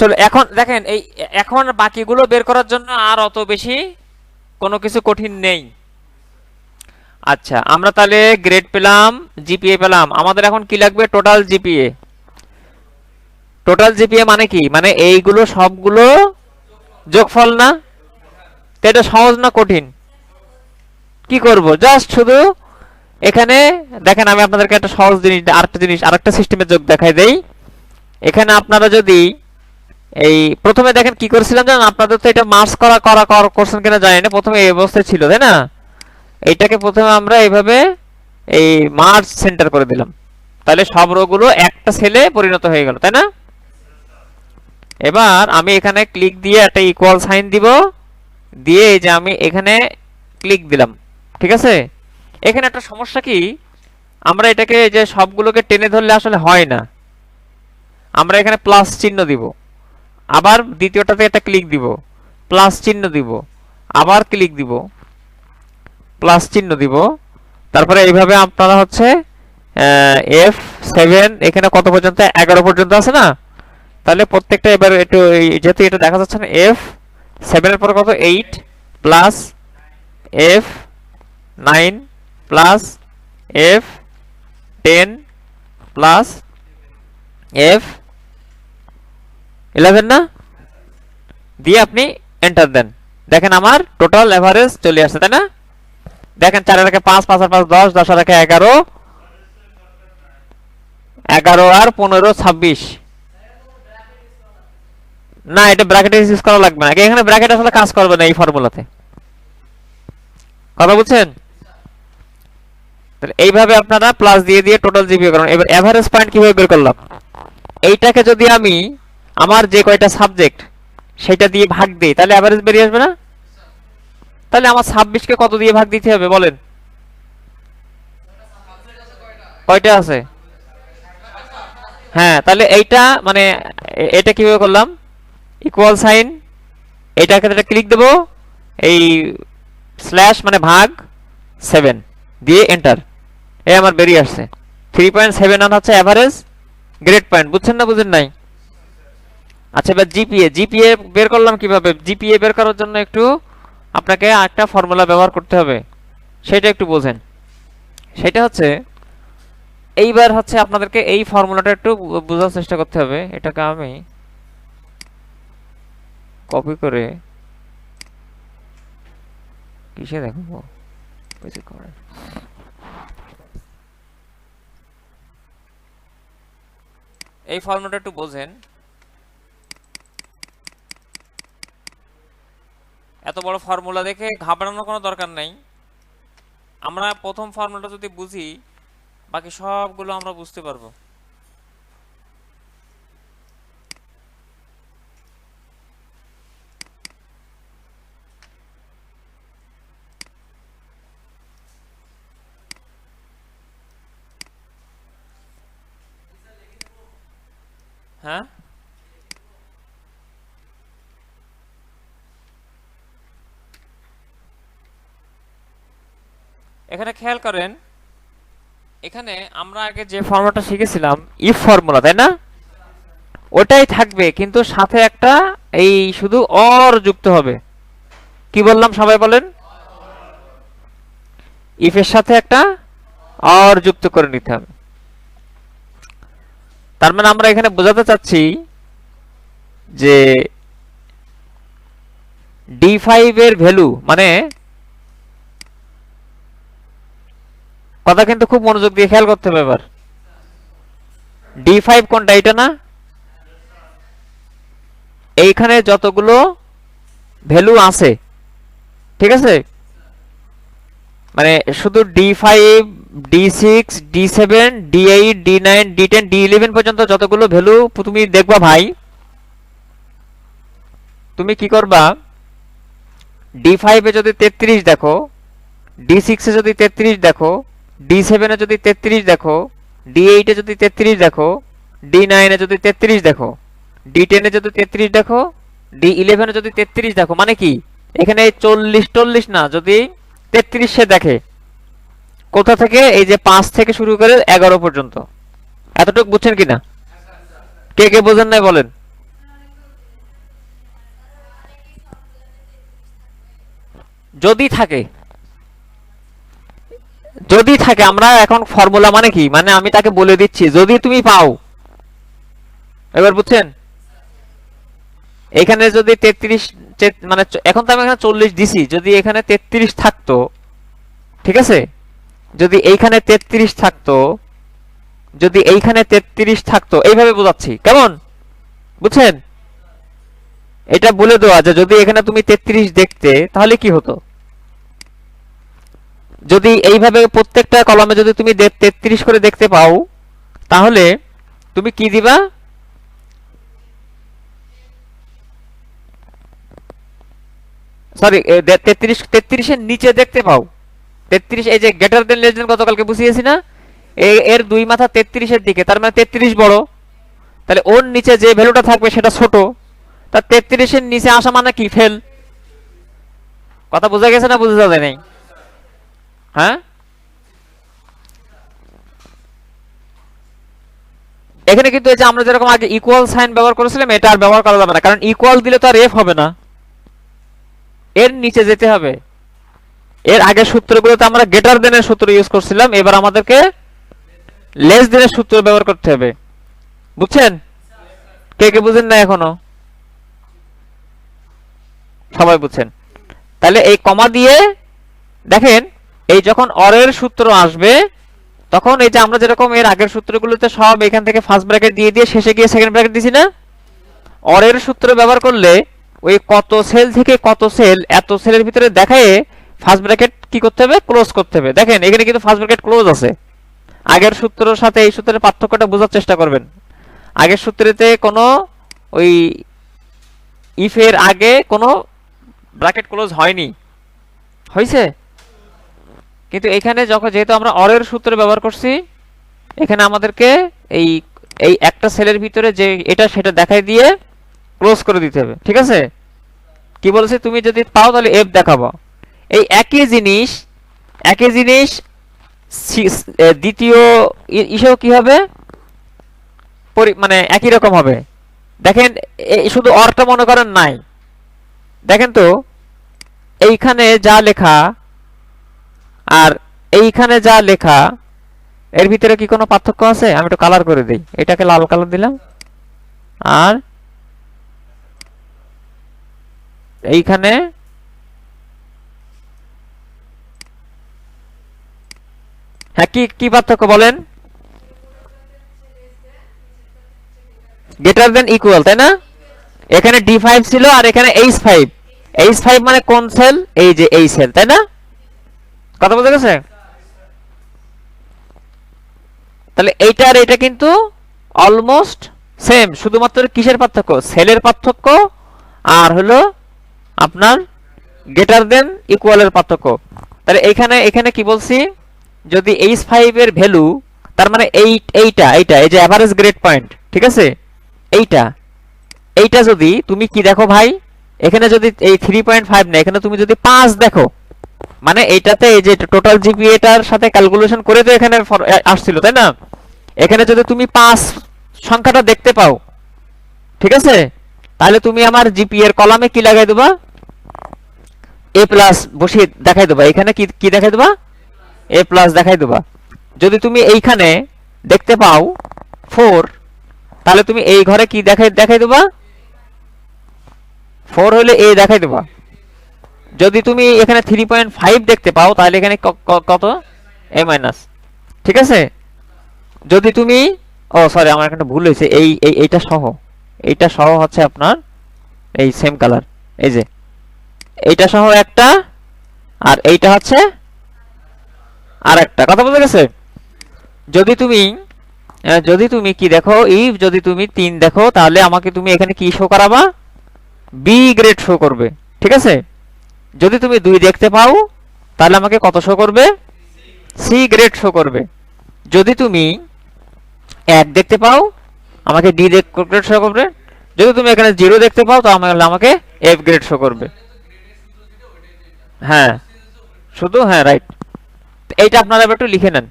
চলো, এখন দেখেন, এই, এখন বাকিগুলো বের করার জন্য আর অত বেশি কোনো কিছু কঠিন নেই। আচ্ছা আমরা তাহলে গ্রেড পেলাম জিপিএ পেলাম। আমাদের এখন কি লাগবে? টোটাল জিপিএ টোটাল জিপিএ মানে কি? মানে এইগুলো সবগুলো যোগফল না? তো এটা সহজ না কঠিন? কি করব? জাস্ট শুধু এখানে দেখেন, আমি আপনাদেরকে একটা সহজ জিনিস, আরেকটা জিনিস, আরেকটা সিস্টেমের যোগ দেখাই দেই। এখানে আপনারা যদি এই প্রথমে দেখেন কি করেছিলাম জানেন? আপনাদের তো এটা মার্কস করা করা করা করছেন কিনা জানি না। প্রথমে এই অবস্থায় ছিল, তাই না? এইটাকে প্রথমে আমরা এইভাবে এই মার্চ সেন্টার করে দিলাম। তাহলে সব রোগুলো একটা সেলে পরিণত হয়ে গেল, তাই না? এবার আমি এখানে ক্লিক দিয়ে একটা ইকুয়াল সাইন দিব। দিয়ে যে আমি এখানে ক্লিক দিলাম, ঠিক আছে? এখানে একটা সমস্যা কি? আমরা এটাকে যে সবগুলোকে টেনে ধরলে আসলে হয় না। আমরা এখানে প্লাস চিহ্ন দিব। আবার দ্বিতীয়টাতে একটা ক্লিক দিব প্লাস চিহ্ন দিব, আবার ক্লিক দিব প্লাস চিহ্ন দিব। তারপরে এইভাবে আপনারা হচ্ছে এফ সেভেন এখানে কত পর্যন্ত? এগারো পর্যন্ত আছে না? তাহলে প্রত্যেকটা এবার একটু যেহেতু এটা দেখা যাচ্ছে না এফ সেভেনের পর কত? Eight plus F nine plus F ten plus F eleven না? দিয়ে আপনি এন্টার দেন। দেখেন আমার টোটাল এভারেজ চলে আসছে, তাই না? দেখেন চার রেখে পাঁচ পাঁচ পাঁচ দশ দশ রেখে এগারো। এগারো আর পনেরো, ছাব্বিশ। না, এটা ব্র্যাকেট ইউজ করা লাগবে না। এখানে ব্র্যাকেট আসলে কাজ করবে না এই ফর্মুলাতে কথা বুঝছেন? এইভাবে আপনারা প্লাস দিয়ে দিয়ে টোটাল জিবি করুন। এবার এভারেজ পয়েন্ট কীভাবে বের করলাম? এইটাকে যদি আমি আমার যে কয়টা সাবজেক্ট সেটা দিয়ে ভাগ দিই, তাহলে এভারেজ বেরিয়ে আসবে না? তাহলে আমার ছাব্বিশকে কত দিয়ে ভাগ দিতে হবে, বলেন? কয়টা আছে? হ্যাঁ তাহলে এইটা মানে এটা কীভাবে করলাম? ইকুয়াল সাইন এইটাকে একটা ক্লিক দেবো, এই স্ল্যাশ মানে ভাগ সেভেন দিয়ে এন্টার এই আমার বেরিয়ে আসছে। থ্রি পয়েন্ট সেভেন হচ্ছে অ্যাভারেজ গ্রেড পয়েন্ট বুঝছেন না, বুঝেন নাই? আচ্ছা এবার জিপিএ জিপিএ বের করলাম কীভাবে? জিপিএ বের করার জন্য একটু আপনাকে একটা ফর্মুলা ব্যবহার করতে হবে। সেটা একটু বোঝেন। সেটা হচ্ছে, এইবার হচ্ছে আপনাদেরকে এই ফর্মুলাটা একটু বোঝার চেষ্টা করতে হবে। এটাকে আমি কপি করে কিসে দেখাবো? এই ফর্মুলাটা একটু বোঝেন। এত বড় ফর্মুলা দেখে ঘাবড়ানোর কোনো দরকার নাই। আমরা প্রথম ফর্মুলাটা যদি বুঝি, বাকি সবগুলো আমরা বুঝতে পারব। হ্যাঁ? এখানে খেয়াল করেন, এখানে আমরা আগে যে ফর্মুলাটা শিখেছিলাম ইফ ফর্মুলা তাই না? ওটাই থাকবে, কিন্তু সাথে একটা এই শুধু অর যুক্ত হবে। কি বললাম সবাই বলেন? ইফের সাথে একটা অর যুক্ত করে নিতে হবে। তার মানে আমরা এখানে বোঝাতে চাচ্ছি যে ডি ফাইভ এর ভ্যালু মানে কথা কিন্তু খুব মনোযোগ দিয়ে খেয়াল করতে হবে এবার। ডি ফাইভ কোনটা এটা না? এইখানে যতগুলো ভ্যালু আছে, ঠিক আছে? মানে শুধু D five D six D seven D eight D nine D ten D eleven পর্যন্ত যতগুলো ভ্যালু তুমি দেখবা ভাই, তুমি কি করবা? ডি ফাইভে যদি তেত্রিশ দেখো ডি সিক্সে যদি তেত্রিশ দেখো ডি সেভেনে যদি তেত্রিশ দেখো ডি এইটে যদি তেত্রিশ দেখো ডি নাইনে যদি তেত্রিশ দেখো ডি টেনে যদি তেত্রিশ দেখো ডি ইলেভেনে যদি তেত্রিশ দেখো মানে কি? এখানে চল্লিশ চল্লিশ না, যদি তেত্রিশে দেখে, কোথা থেকে? এই যে পাঁচ থেকে শুরু করে এগারো পর্যন্ত। এতটুকু বুঝছেন কিনা? কে কে বোঝেন নাই বলেন? যদি থাকে যদি থাকে, আমরা এখন ফর্মুলা মানে কি? মানে আমি তাকে বলে দিচ্ছি, যদি তুমি পাও। এবার বুঝছেন? এখানে যদি তেত্রিশ মানে এখন তো আমি এখানে চল্লিশ দিছি, যদি এখানে তেত্রিশ থাকতো, ঠিক আছে? যদি এইখানে তেত্রিশ থাকতো, যদি এইখানে তেত্রিশ থাকতো, এইভাবে বোঝাচ্ছি, কেমন? বুঝছেন? এটা বলে দেওয়া যে যদি এখানে তুমি তেত্রিশ দেখতে, তাহলে কি হতো? যদি এইভাবে প্রত্যেকটা কলমে যদি তুমি তেত্রিশ করে দেখতে পাও, তাহলে তুমি কি দিবা? সরি তেত্রিশ, তেত্রিশের নিচে দেখতে পাও। তেত্রিশ, এই যে গ্রেটার দেন লেস দেন গতকালকে বুঝিয়েছি না? এর দুই মাথা তেত্রিশের দিকে, তার মানে তেত্রিশ বড়। তাহলে ওর নিচে যে ভ্যালুটা থাকবে সেটা ছোট। তা তেত্রিশের নিচে আসা মানে কি? ফেল কথা বোঝা গেছে না বুঝা যায় নাই? হ্যাঁ? এখানে কিন্তু এই যে আমরা যেরকম আগে ইকুয়াল সাইন ব্যবহার করেছিলাম, এটা আর ব্যবহার করা যাবে না, কারণ ইকুয়াল দিলে তো আর এফ হবে না। এর নিচে যেতে হবে। এর আগের সূত্রগুলোতে আমরা গ্রেটার দেনের সূত্র ইউজ করছিলাম, এবার আমাদেরকে লেস দেনের সূত্র ব্যবহার করতে হবে। বুঝছেন? কে কে বুঝেন না এখনও? সবাই বুঝছেন। তাহলে এই কমা দিয়ে দেখেন এই যখন অরের সূত্র আসবে, তখন এই যে আমরা যেরকম এর আগের সূত্রগুলোতে সব এখান থেকে ফার্স্ট ব্র্যাকেট দিয়ে দিয়ে শেষে গিয়ে সেকেন্ড ব্র্যাকেট দিছি না? অরের সূত্র ব্যবহার করলে ওই কত সেল থেকে কত সেল এত সেলের ভিতরে দেখায় ফার্স্ট ব্র্যাকেট কি করতে হবে? ক্লোজ করতে হবে। দেখেন, এখানে কিন্তু ফার্স্ট ব্র্যাকেট ক্লোজ আছে। আগের সূত্রের সাথে এই সূত্রের পার্থক্যটা বোঝার চেষ্টা করবেন। আগের সূত্রেতে কোনো ওই ইফের আগে কোনো ব্র্যাকেট ক্লোজ হয়নি। হয়েছে কিন্তু এখানে যখন যেহেতু আমরা অরের সূত্র ব্যবহার করছি, এখানে আমাদেরকে এই এই একটা সেলের ভিতরে যে এটা সেটা দেখাই দিয়ে ক্লোজ করে দিতে হবে, ঠিক আছে? কি বলছে? তুমি যদি পাও তাহলে এফ দেখাবো। এই একই জিনিস একই জিনিস দ্বিতীয় ইসেও কি হবে? মানে একই রকম হবে। দেখেন শুধু অরটা মনে করেন নাই। দেখেন তো, এইখানে যা লেখা আর এইখানে যা লেখা, এর ভিতরে কি কোনো পার্থক্য আছে? আমি একটু কালার করে দিই। এটাকে লাল কালার দিলাম। আর এইখানে হ্যাঁ কি কি পার্থক্য বলেন? গ্রেটার দেন ইকুয়াল তাই না? এখানে ডি ফাইভ ছিল আর এখানে এইচ ফাইভ এইচ ফাইভ মানে কোন সেল এই যে এই সেল তাই না? কথা বোঝা গেছে? তাহলে এইটা আর এটা কিন্তু অলমোস্ট সেম শুধুমাত্র কিসের পার্থক্য? সেলের পার্থক্য আর হলো আপনার গ্রেটার দেন ইকুয়ালের পার্থক্য। তাহলে এখানে এখানে কি বলছি? যদি এইচ ফাইভ এর ভ্যালু তার মানে এই এইটা এইটা, এই যে অ্যাভারেজ গ্রেড পয়েন্ট ঠিক আছে? এইটা এইটা যদি তুমি কি দেখো ভাই? এখানে যদি এই থ্রি পয়েন্ট ফাইভ না এখানে তুমি যদি পাঁচ দেখো মানে এইটাতে এই যে টোটাল জিপিএটার সাথে ক্যালকুলেশন করে তো এখানে আসছিল, তাই না? এখানে যদি তুমি পাঁচ সংখ্যাটা দেখতে পাও, ঠিক আছে? তাহলে তুমি আমার জিপি এর কলামে কি লাগাই দেবা? এ প্লাস বসিয়ে দেখাই দেবা। এখানে কি কি দেখাই দেবা? এ প্লাস দেখাই দেবা। যদি তুমি এইখানে দেখতে পাও ফোর তাহলে তুমি এই ঘরে কি দেখাই দেখাই দেবা? ফোর হলে এ দেখাই দেবা। যদি তুমি এখানে থ্রি পয়েন্ট ফাইভ দেখতে পাও, তাহলে এখানে কত? এ মাইনাস ঠিক আছে? যদি তুমি, ও সরি আমার এখানে ভুল হয়েছে। এই এই, এইটা সহ। এইটা সহ হচ্ছে আপনার এই সেম কালার এই যে। এইটা সহ একটা, আর এইটা হচ্ছে আর একটা কথা বুঝে গেছে? যদি তুমি যদি তুমি কি দেখো ইফ যদি তুমি তিন দেখো, তাহলে আমাকে তুমি এখানে কি শো করাবা? বি গ্রেড শো করবে। ঠিক আছে? যদি তুমি দুই দেখতে পাও, তাহলে আমাকে কত শো করবে? সি গ্রেড শো করবে। যদি তুমি এক দেখতে পাও, আমাকে ডি গ্রেড শো করবে। যদি তুমি এখানে জিরো দেখতে পাও, তাহলে আমাকে এফ গ্রেড শো করবে। হ্যাঁ। শুধু হ্যাঁ রাইট এইটা আপনারা একটু লিখে নেন।